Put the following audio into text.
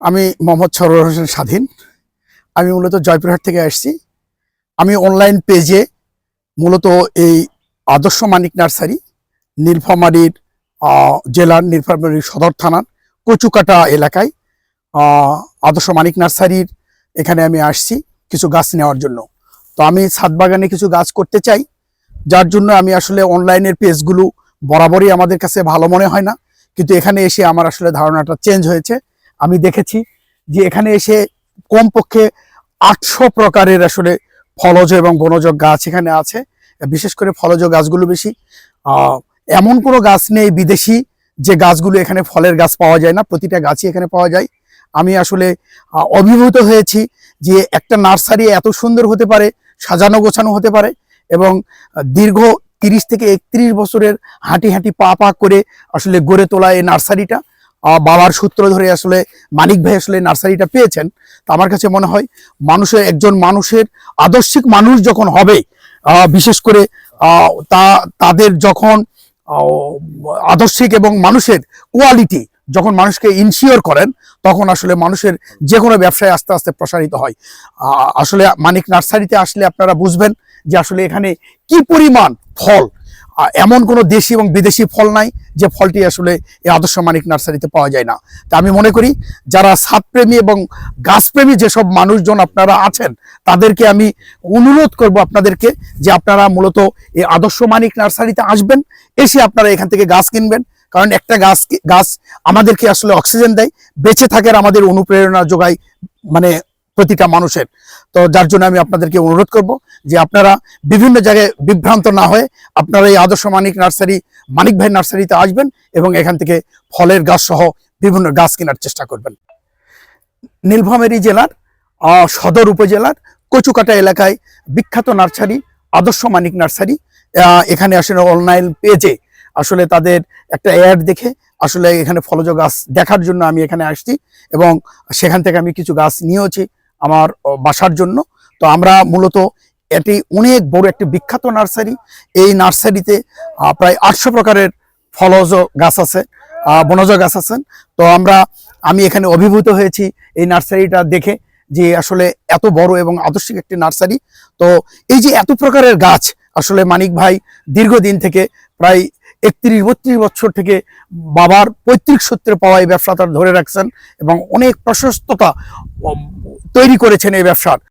আমি মোহাম্মদ সরোয়ার হোসেন স্বাধীন। আমি মূলত জয়পুরহাট থেকে আসছি। আমি অনলাইন পেজে মূলত এই আদর্শ মানিক নার্সারি, নীলফামারীর জেলার নীলফামারীর সদর থানার কচুকাটা এলাকায় আদর্শ মানিক নার্সারির এখানে আমি আসছি কিছু গাছ নেওয়ার জন্য। তো আমি ছাদ বাগানে কিছু গাছ করতে চাই, যার জন্য আমি আসলে অনলাইনের পেজগুলো বরাবরই আমাদের কাছে ভালো মনে হয় না। কিন্তু এখানে এসে আমার আসলে ধারণাটা চেঞ্জ হয়েছে। আমি দেখেছি যে এখানে এসে কমপক্ষে আটশো প্রকারের আসলে ফলজ এবং বনজ গাছ এখানে আছে। বিশেষ করে ফলজ গাছগুলো বেশি। এমন কোনো গাছ নেই বিদেশি যে গাছগুলো এখানে ফলের গাছ পাওয়া যায় না, প্রতিটা গাছই এখানে পাওয়া যায়। আমি আসলে অভিভূত হয়েছি যে একটা নার্সারি এত সুন্দর হতে পারে, সাজানো গোছানো হতে পারে এবং দীর্ঘ তিরিশ থেকে একত্রিশ বছরের হাঁটি হাঁটি পা পা করে আসলে গড়ে তোলা এই নার্সারিটা। বাবার সূত্র ধরে আসলে মানিক ভাই আসলে নার্সারিটা পেয়েছেন। তা আমার কাছে মনে হয় মানুষের একজন মানুষের আদর্শিক মানুষ যখন হবে বিশেষ করে তা, তাদের যখন আদর্শিক এবং মানুষের কোয়ালিটি যখন মানুষকে ইনসিওর করেন, তখন আসলে মানুষের যে কোনো ব্যবসায় আস্তে আস্তে প্রসারিত হয়। আসলে মানিক নার্সারিতে আসলে আপনারা বুঝবেন যে আসলে এখানে কি পরিমাণ ফল এমন কোনো দেশি এবং বিদেশি ফল নাই যে ফলটি আসলে এই আদর্শ মানিক নার্সারিতে পাওয়া যায় না। তা আমি মনে করি যারা ছাদপ্রেমী এবং গাছপ্রেমী যেসব মানুষজন আপনারা আছেন, তাদেরকে আমি অনুরোধ করব আপনাদেরকে যে আপনারা মূলত এই আদর্শ মানিক নার্সারিতে আসবেন, এসে আপনারা এখান থেকে গাছ কিনবেন। কারণ একটা গাছ গাছ আমাদেরকে আসলে অক্সিজেন দেয়, বেঁচে থাকার আমাদের অনুপ্রেরণা যোগায় মানে প্রতিটা মানুষের। তো যার জন্য আমি আপনাদেরকে অনুরোধ করব যে আপনারা বিভিন্ন জায়গায় বিভ্রান্ত না হয়ে আপনারা এই আদর্শ মানিক নার্সারি, মানিক ভাই নার্সারিতে আসবেন এবং এখান থেকে ফলের গাছ সহ বিভিন্ন গাছ কেনার চেষ্টা করবেন। নীলফামারী জেলার সদর উপজেলার কচুকাটা এলাকায় বিখ্যাত নার্সারি, আদর্শ মানিক নার্সারি এখানে আসলে অনলাইন পেজে আসলে তাদের একটা অ্যাড দেখে আসলে এখানে ফলজ গাছ দেখার জন্য আমি এখানে আসছি এবং সেখান থেকে আমি কিছু গাছ নিয়েওছি। আমার বাসার জন্য। তো আমরা মূলত এটি অনেক বড় একটি বিখ্যাত নার্সারি। এই নার্সারিতে প্রায় আটশো প্রকারের ফলজ গাছ আছে বনজ গাছ আছেন তো আমরা, আমি এখানে অভিভূত হয়েছি এই নার্সারিটা দেখে যে আসলে এত বড় এবং আদর্শিক একটি নার্সারি। তো এই যে এত প্রকারের গাছ, আসলে মানিক ভাই দীর্ঘদিন থেকে প্রায় একত্রিশ, বত্রিশ বছর থেকে বাবার পৈতৃক সূত্রে পাওয়া এই ব্যবসা ধরে রাখছেন এবং অনেক প্রশস্ততা তৈরি করেছেন এই ব্যবসার।